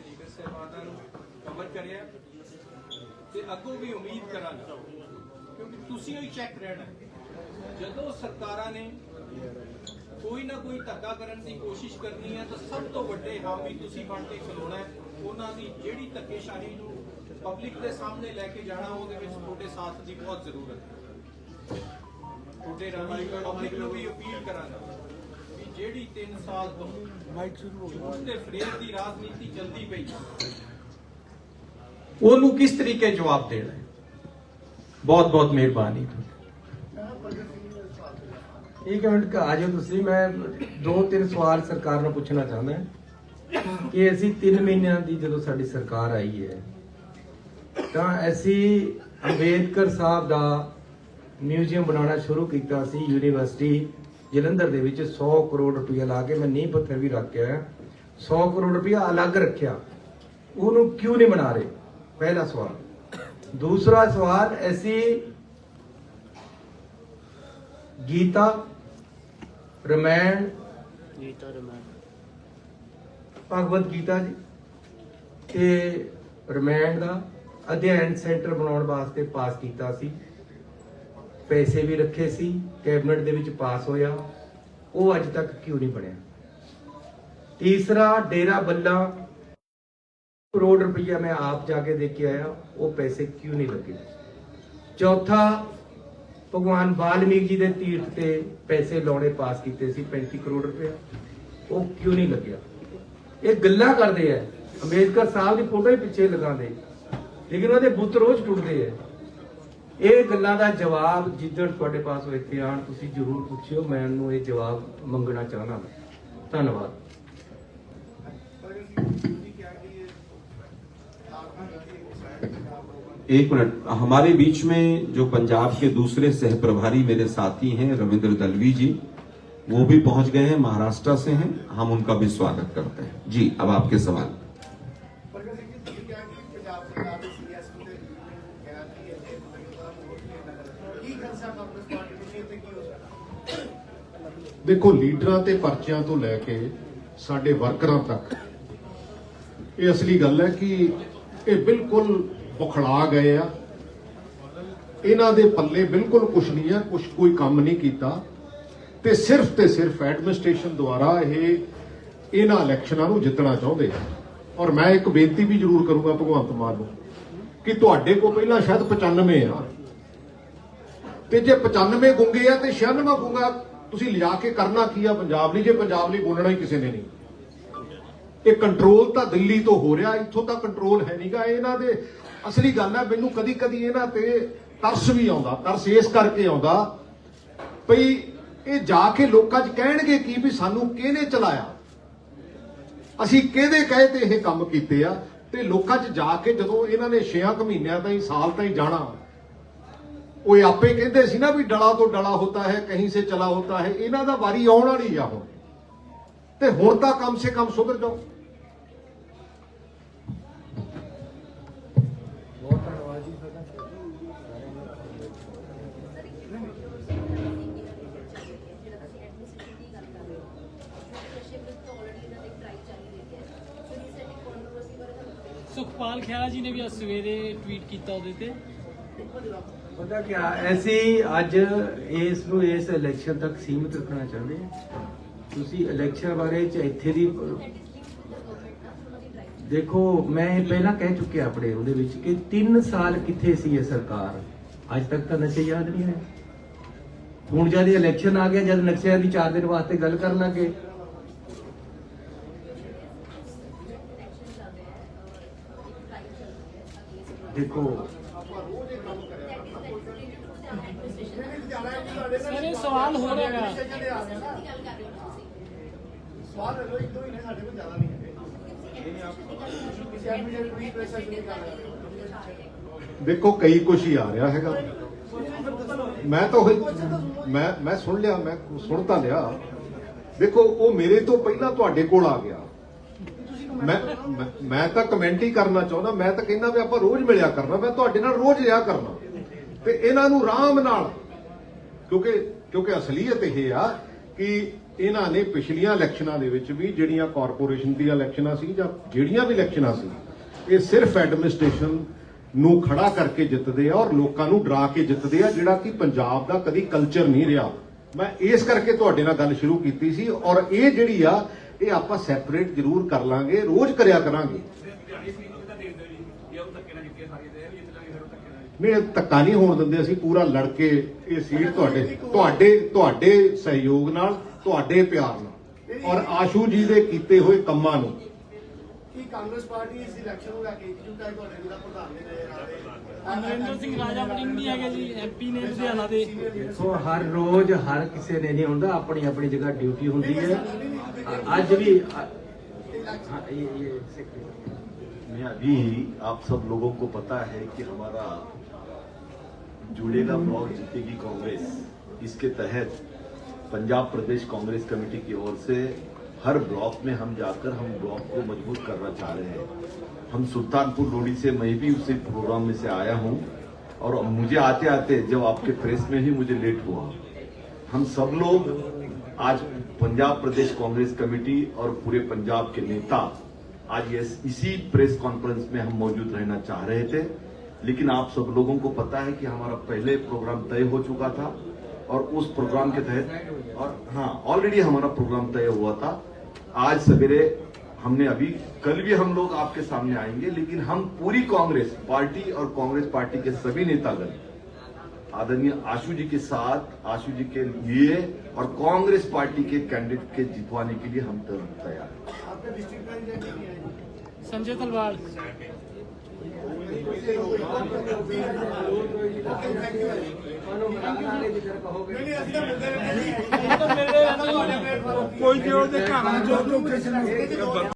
[SPEAKER 3] ਲੀਡਰ ਸਾਹਿਬਾਨਾਂ ਨੂੰ ਕਵਰ ਕਰਿਆ ਤੇ ਅੱਗੋਂ ਵੀ ਉਮੀਦ ਕਰਾਂਗਾ ਕਿਉਂਕਿ ਤੁਸੀਂ ਹੀ ਚੈੱਕ ਰਹਿਣਾ। ਜਦੋਂ ਸਰਕਾਰਾਂ ਨੇ ਕੋਈ ਨਾ ਕੋਈ ਧੱਕਾ ਕਰਨ ਦੀ ਕੋਸ਼ਿਸ਼ ਕਰਨੀ ਹੈ ਤਾਂ ਸਭ ਤੋਂ ਵੱਡੇ ਹਾਮੀ ਤੁਸੀਂ ਬਣ ਕੇ ਖਲੋਣਾ ਹੈ। ਉਹਨਾਂ ਦੀ ਜਿਹੜੀ ਧੱਕੇਸ਼ਾਹੀ ਨੂੰ ਪਬਲਿਕ ਦੇ ਸਾਹਮਣੇ ਲੈ ਕੇ ਜਾਣਾ ਉਹਦੇ ਵਿੱਚ ਤੁਹਾਡੇ ਸਾਥ ਦੀ ਬਹੁਤ ਜ਼ਰੂਰਤ ਹੈ। ਤੁਹਾਡੇ ਰਾਹੀਂ ਪਬਲਿਕ ਨੂੰ ਵੀ ਅਪੀਲ ਕਰਾਂਗਾ ਵੀ ਜਿਹੜੀ 3 ਸਾਲ ਤੋਂ ਮਾਈਕ ਸ਼ੁਰੂ ਹੋ ਗਿਆ ਤੇ ਫਰੇਰ ਦੀ ਰਾਜਨੀਤੀ ਚੱਲਦੀ ਪਈ ਉਹਨੂੰ ਕਿਸ ਤਰੀਕੇ ਜਵਾਬ ਦੇਣਾ ਹੈ? ਬਹੁਤ ਬਹੁਤ ਮਿਹਰਬਾਨੀ
[SPEAKER 2] ਇੱਕ ਮਿੰਟ ਆ ਜਾਓ ਤੁਸੀਂ ਮੈਂ ਦੋ ਤਿੰਨ ਸਵਾਲ ਸਰਕਾਰ ਨੂੰ ਪੁੱਛਣਾ ਚਾਹੁੰਦਾ ਕਿ ਅਸੀਂ 3 ਮਹੀਨਿਆਂ ਦੀ ਜਦੋਂ ਸਾਡੀ ਸਰਕਾਰ ਆਈ ਹੈ ਤਾਂ ਅਸੀਂ ਅੰਬੇਦਕਰ ਸਾਹਿਬ ਦਾ ਮਿਊਜ਼ੀਅਮ ਬਣਾਉਣਾ ਸ਼ੁਰੂ ਕੀਤਾ ਸੀ ਯੂਨੀਵਰਸਿਟੀ ਜਲੰਧਰ ਦੇ ਵਿੱਚ 100 ਕਰੋੜ ਰੁਪਇਆ ਲਾ ਕੇ ਮੈਂ ਨੀਂਹ ਪੱਥਰ ਵੀ ਰੱਖ ਕੇ ਆਇਆ 100 ਕਰੋੜ ਰੁਪਇਆ ਅਲੱਗ ਰੱਖਿਆ। ਉਹਨੂੰ ਕਿਉਂ ਨਹੀਂ ਬਣਾ ਰਹੇ? ਪਹਿਲਾ ਸਵਾਲ। ਦੂਸਰਾ ਸਵਾਲ ਅਸੀਂ ਗੀਤਾ ਰਮਾਇਣ
[SPEAKER 4] ਗੀਤਾ ਰਮਾਇਣ।
[SPEAKER 2] ਭਗਵਤ ਗੀਤਾ ਜੀ ਤੇ ਰਮਾਇਣ ਦਾ ਅਧਿਐਨ ਸੈਂਟਰ ਬਣਾਉਣ ਵਾਸਤੇ ਪਾਸ ਕੀਤਾ ਸੀ। ਪੈਸੇ ਵੀ ਰੱਖੇ ਸੀ, ਕੈਬਨਿਟ ਦੇ ਵਿੱਚ ਪਾਸ ਹੋਇਆ। ਉਹ ਅੱਜ ਤੱਕ ਕਿਉਂ ਨਹੀਂ ਬਣਿਆ? ਤੀਸਰਾ ਡੇਰਾ ਬੱਲਾ। ਕਰੋੜ ਰੁਪਈਆ ਮੈਂ ਆਪ ਜਾ ਕੇ ਦੇ ਕੇ ਆਇਆ, ਉਹ ਪੈਸੇ ਕਿਉਂ ਨਹੀਂ ਲੱਗੇ? ਚੌਥਾ, ਭਗਵਾਨ ਵਾਲਮੀਕ ਜੀ ਦੇ ਤੀਰਥ ਤੇ ਪੈਸੇ ਲਾਉਣੇ ਪਾਸ ਕੀਤੇ ਸੀ 35 ਕਰੋੜ ਰੁਪਏ ਉਹ ਕਿਉਂ ਨਹੀਂ ਲੱਗਿਆ? ਇਹ ਗੱਲਾਂ ਕਰਦੇ ਆ। ਅੰਬੇਦਕਰ ਸਾਹਿਬ ਦੀ ਫੋਟੋ ਹੀ ਪਿੱਛੇ ਲਗਾਉਂਦੇ। ਲੇਕਿਨ ਉਹਦੇ ਬੁੱਤ ਰੋਜ਼ ਟੁੱਟਦੇ ਆ ਇਹ ਗੱਲਾਂ ਦਾ ਜਵਾਬ ਜਿੱਦਣ ਤੁਹਾਡੇ ਪਾਸ ਉਹ ਇੱਥੇ ਆਣ ਤੁਸੀਂ ਜ਼ਰੂਰ ਪੁੱਛਿਓ ਮੈਂ ਉਹਨੂੰ ਇਹ ਜਵਾਬ ਮੰਗਣਾ ਚਾਹਨਾ ਧੰਨਵਾਦ
[SPEAKER 1] एक मिनट हमारे बीच में जो पंजाब के दूसरे सह प्रभारी मेरे साथी हैं रविंद्र दलवी जी वो भी पहुंच गए हैं महाराष्ट्र से हैं हम उनका भी स्वागत करते हैं जी अब आपके सवाल
[SPEAKER 4] ਨਗਰ ਕੀ ਖਰਚਾ ਤੇ ਕੀ ਹੋ ਸਕਦਾ?
[SPEAKER 5] ਦੇਖੋ, ਲੀਡਰਾਂ ਤੇ ਪਰਚਿਆਂ ਤੋਂ ਲੈ ਕੇ ਸਾਡੇ ਵਰਕਰਾਂ ਤੱਕ, ਇਹ ਅਸਲੀ ਗੱਲ ਹੈ ਕਿ ਇਹ ਬਿਲਕੁਲ ਬੁਖਲਾ ਗਏ ਆ। ਇਹਨਾਂ ਦੇ ਪੱਲੇ ਬਿਲਕੁਲ ਕੁਝ ਨਹੀਂ ਹੈ ਕੁਝ ਕੋਈ ਕੰਮ ਨਹੀਂ ਕੀਤਾ। ਤੇ ਸਿਰਫ ਤੇ ਸਿਰਫ ਐਡਮਿਨਿਸਟ੍ਰੇਸ਼ਨ ਦੁਆਰਾ ਇਹ ਇਹਨਾਂ ਇਲੈਕਸ਼ਨਾਂ ਨੂੰ ਜਿੱਤਣਾ ਚਾਹੁੰਦੇ ਆ। ਔਰ ਮੈਂ ਇੱਕ ਬੇਨਤੀ ਵੀ ਜ਼ਰੂਰ ਕਰੂੰਗਾ ਭਗਵੰਤ ਮਾਨ ਨੂੰ ਕਿ ਤੁਹਾਡੇ ਕੋਲ ਪਹਿਲਾਂ ਸ਼ਾਇਦ 95 ਆ। ਤੇ ਜੇ 95 ਗੁੰਗੇ ਆ ਤੇ 96 ਗੁੰਗਾ ਤੁਸੀਂ ਲਿਜਾ ਕੇ ਕਰਨਾ ਕੀ ਆ? ਪੰਜਾਬ ਲਈ? ਜੇ ਪੰਜਾਬ ਲਈ ਬੋਲਣਾ ਹੀ ਕਿਸੇ ਨੇ ਨਹੀਂ। ਇਹ ਕੰਟਰੋਲ ਤਾਂ ਦਿੱਲੀ ਤੋਂ ਹੋ ਰਿਹਾ, ਇੱਥੋਂ ਤਾਂ ਕੰਟਰੋਲ ਹੈ ਨਹੀਂਗਾ ਇਹਨਾਂ ਦੇ ਅਸਲੀ ਗੱਲ ਹੈ ਮੈਨੂੰ ਕਦੀ ਕਦੀ ਇਹਨਾਂ ਤੇ ਤਰਸ ਵੀ ਆਉਂਦਾ, ਤਰਸ ਇਸ ਕਰਕੇ ਆਉਂਦਾ ਭਈ ਇਹ ਜਾ ਕੇ ਲੋਕਾਂ 'ਚ ਕਹਿਣਗੇ ਕੀ ਵੀ ਸਾਨੂੰ ਕਿਹਨੇ ਚਲਾਇਆ? ਅਸੀਂ ਕਿਹਦੇ ਕਹੇ ਤੇ ਇਹ ਕੰਮ ਕੀਤੇ ਆ? ਤੇ ਲੋਕਾਂ 'ਚ ਜਾ ਕੇ ਜਦੋਂ ਇਹਨਾਂ ਨੇ 6 ਕੁ ਮਹੀਨਿਆਂ ਤਾਈਂ, ਸਾਲ ਤਾਈਂ ਜਾਣਾ ਉਹ ਆਪੇ ਕਹਿੰਦੇ ਸੀ ਨਾ ਵੀ ਡਲਾ ਤੋਂ ਡਲਾ ਹੁੰਦਾ ਹੈ, ਕਹੀਂ ਸੇ ਚਲਾ ਹੁੰਦਾ ਹੈ, ਇਹਨਾਂ ਦਾ ਵਾਰੀ ਆਉਣ ਵਾਲੀ ਆ ਹੁਣ। ਤੇ ਹੁਣ ਤਾਂ ਕਮ ਸੇ ਕਮ ਸੁਧਰ ਜਾਓ।
[SPEAKER 6] ਸੁਖਪਾਲ ਖਹਿਰਾ ਜੀ ਨੇ ਵੀ ਅੱਜ ਸਵੇਰੇ ਟਵੀਟ ਕੀਤਾ ਉਹਦੇ ਤੇ।
[SPEAKER 2] ਪਤਾ ਕੀ ਐਸੀ ਅੱਜ ਇਸ ਨੂੰ ਇਸ ਇਲੈਕਸ਼ਨ ਤੱਕ ਸੀਮਿਤ ਰੱਖਣਾ ਚਾਹੁੰਦੇ ਹਾਂ। ਤੁਸੀਂ ਇਲੈਕਸ਼ਨ ਬਾਰੇ ਚ ਇੱਥੇ ਦੀ ਦੇਖੋ, ਮੈਂ ਪਹਿਲਾਂ ਕਹਿ ਚੁੱਕਿਆ ਆਪਣੇ ਉਹਦੇ ਵਿੱਚ ਕਿ 3 ਸਾਲ ਕਿੱਥੇ ਸੀ ਇਹ ਸਰਕਾਰ? ਅੱਜ ਤੱਕ ਤਾਂ ਨਸ਼ੇ ਯਾਦ ਨਹੀਂ ਹੈ। ਹੁਣ ਜਦ ਇਲੈਕਸ਼ਨ ਆ ਗਿਆ, ਜਦ ਨਕਸ਼ਿਆਂ ਦੀ 4 ਦਿਨ ਵਾਸਤੇ ਗੱਲ ਕਰਨ ਲੱਗੇ ਦੇਖੋ
[SPEAKER 6] ਸਰ ਇਹ ਸਵਾਲ ਹੋ ਰਿਹਾ ਹੈਗਾ।
[SPEAKER 4] ਸਵਾਲ ਰੱਖੋ ਇੱਕ ਦੋ ਹੀ ਨੇ ਸਾਡੇ ਕੋਲ ਜ਼ਿਆਦਾ ਨਹੀਂ ਹੈਗੇ। ਕਿਸੇ ਐਡਮਿਨਿਸਟ੍ਰੇਟਿਵ ਵੀ ਪ੍ਰੈਸ਼ਰ ਨਹੀਂ ਕਰ ਰਿਹਾ।
[SPEAKER 5] ਦੇਖੋ ਕਈ ਕੁਛ ਹੀ ਆ ਰਿਹਾ ਹੈਗਾ। ਮੈਂ ਤਾਂ ਉਹੀ- ਮੈਂ ਮੈਂ ਸੁਣ ਲਿਆ ਮੈਂ ਸੁਣ ਤਾਂ ਲਿਆ। ਦੇਖੋ ਉਹ ਮੇਰੇ ਤੋਂ ਪਹਿਲਾਂ ਤੁਹਾਡੇ ਕੋਲ ਆ ਗਿਆ। ਮੈਂ ਮੈਂ- ਮੈਂ ਤਾਂ ਕਮੈਂਟ ਹੀ ਕਰਨਾ ਚਾਹੁੰਦਾ। ਮੈਂ ਤਾਂ ਕਹਿੰਦਾ ਵੀ ਆਪਾਂ ਰੋਜ਼ ਮਿਲਿਆ ਕਰਨਾ। ਮੈਂ ਤੁਹਾਡੇ ਨਾਲ ਰੋਜ਼ ਰਿਹਾ ਕਰਨਾ। ਤੇ ਇਹਨਾਂ ਨੂੰ ਆਰਾਮ ਨਾਲ ਕਿਉਂਕਿ ਕਿਉਂਕਿ ਅਸਲੀਅਤ ਇਹ ਆ ਕਿ ਇਹਨਾਂ ਨੇ ਪਿਛਲੀਆਂ ਇਲੈਕਸ਼ਨਾਂ ਦੇ ਵਿੱਚ ਵੀ ਜਿਹੜੀਆਂ ਕਾਰਪੋਰੇਸ਼ਨ ਦੀਆਂ ਇਲੈਕਸ਼ਨਾਂ ਸੀ ਜਾਂ ਜਿਹੜੀਆਂ ਵੀ ਇਲੈਕਸ਼ਨਾਂ ਸੀ, ਇਹ ਸਿਰਫ ਐਡਮਿਨਿਸਟ੍ਰੇਸ਼ਨ ਨੂੰ ਖੜਾ ਕਰਕੇ ਜਿੱਤਦੇ ਆ ਔਰ ਲੋਕਾਂ ਨੂੰ ਡਰਾ ਕੇ ਜਿੱਤਦੇ ਆ, ਜਿਹੜਾ ਕਿ ਪੰਜਾਬ ਦਾ ਕਦੀ ਕਲਚਰ ਨਹੀਂ ਰਿਹਾ। ਮੈਂ ਇਸ ਕਰਕੇ ਤੁਹਾਡੇ ਨਾਲ ਗੱਲ ਸ਼ੁਰੂ ਕੀਤੀ ਸੀ ਔਰ ਇਹ ਜਿਹੜੀ ਆ, ਇਹ ਆਪਾਂ ਸੈਪਰੇਟ ਜ਼ਰੂਰ ਕਰ ਲਾਂਗੇ, ਰੋਜ਼ ਕਰਿਆ ਕਰਾਂਗੇ। ਨਹੀਂ ਇਹ ਧੱਕਾ ਨਹੀਂ ਹੋਣ ਦਿੰਦੇ ਅਸੀਂ ਪੂਰਾ ਲੜ ਕੇ ਇਹ ਸੀਟ ਤੁਹਾਡੇ ਤੁਹਾਡੇ ਤੁਹਾਡੇ ਸਹਿਯੋਗ ਨਾਲ ਤੁਹਾਡੇ ਪਿਆਰ ਨਾਲ ਔਰ ਆਸ਼ੂ ਜੀ ਦੇ ਕੀਤੇ ਹੋਏ ਕੰਮਾਂ ਨੂੰ
[SPEAKER 4] ਕੀ ਕਾਂਗਰਸ ਪਾਰਟੀ ਇਸ ਇਲੈਕਸ਼ਨ ਨੂੰ ਲੈ ਕੇ ਇਕਜੁੱਟ ਹੈ ਤੁਹਾਡੇ ਜਿਹੜਾ ਪ੍ਰਧਾਨ ਨੇ ਨਜ਼ਰ ਆ ਰਹੇ
[SPEAKER 6] ਅਮਰਿੰਦਰ ਸਿੰਘ ਰਾਜਾ ਵੜਿੰਗ ਵੀ ਹੈਗੇ ਜੀ ਐਮਪੀ ਨੇ ਲੁਧਿਆਣਾ ਦੇ
[SPEAKER 2] ਦੇਖੋ ਹਰ ਰੋਜ਼ ਹਰ ਕਿਸੇ ਨੇ ਨਹੀਂ ਹੁੰਦਾ ਆਪਣੀ ਆਪਣੀ ਜਗ੍ਹਾ ਡਿਊਟੀ ਹੁੰਦੀ ਹੈ ਅ- ਅੱਜ ਵੀ ਅ- ਹਾਂ, ਇਹ ਇਹ secretary।
[SPEAKER 7] मैं अभी आप सब लोगों को पता है कि हमारा जुड़ेगा ब्लॉक जीतेगी कांग्रेस। इसके तहत पंजाब प्रदेश कांग्रेस कमेटी की ओर से हर ब्लॉक में हम जाकर हम ब्लॉक को मज़बूत करना चाह रहे हैं। हम सुल्तानपुर लोडी से, मैं भी उसी प्रोग्राम में से आया हूँ और मुझे आते आते जब आपके प्रेस में ही मुझे लेट हुआ। हम सब लोग आज पंजाब प्रदेश कांग्रेस कमेटी और पूरे पंजाब के नेता आज इसी प्रेस कॉन्फ्रेंस में हम मौजूद रहना चाह रहे थे। लेकिन आप सब लोगों को पता है कि हमारा पहले प्रोग्राम तय हो चुका था और उस प्रोग्राम के तहत और हाँ ऑलरेडी हमारा प्रोग्राम तय हुआ था। आज सवेरे हमने अभी कल भी हम लोग आपके सामने आएँगे लेकिन हम पूरी कांग्रेस पार्टी और कांग्रेस पार्टी के सभी नेतागण आदरणीय आशु जी के साथ आशु जी के लिए और कांग्रेस पार्टी के कैंडिडेट के जितवाने के लिए हम तैयार हैं।
[SPEAKER 4] आप ਕੋਈ ਜੋ ਦੇ ਘਰ ਜੋ ਲੋਕੇਸ਼ਨ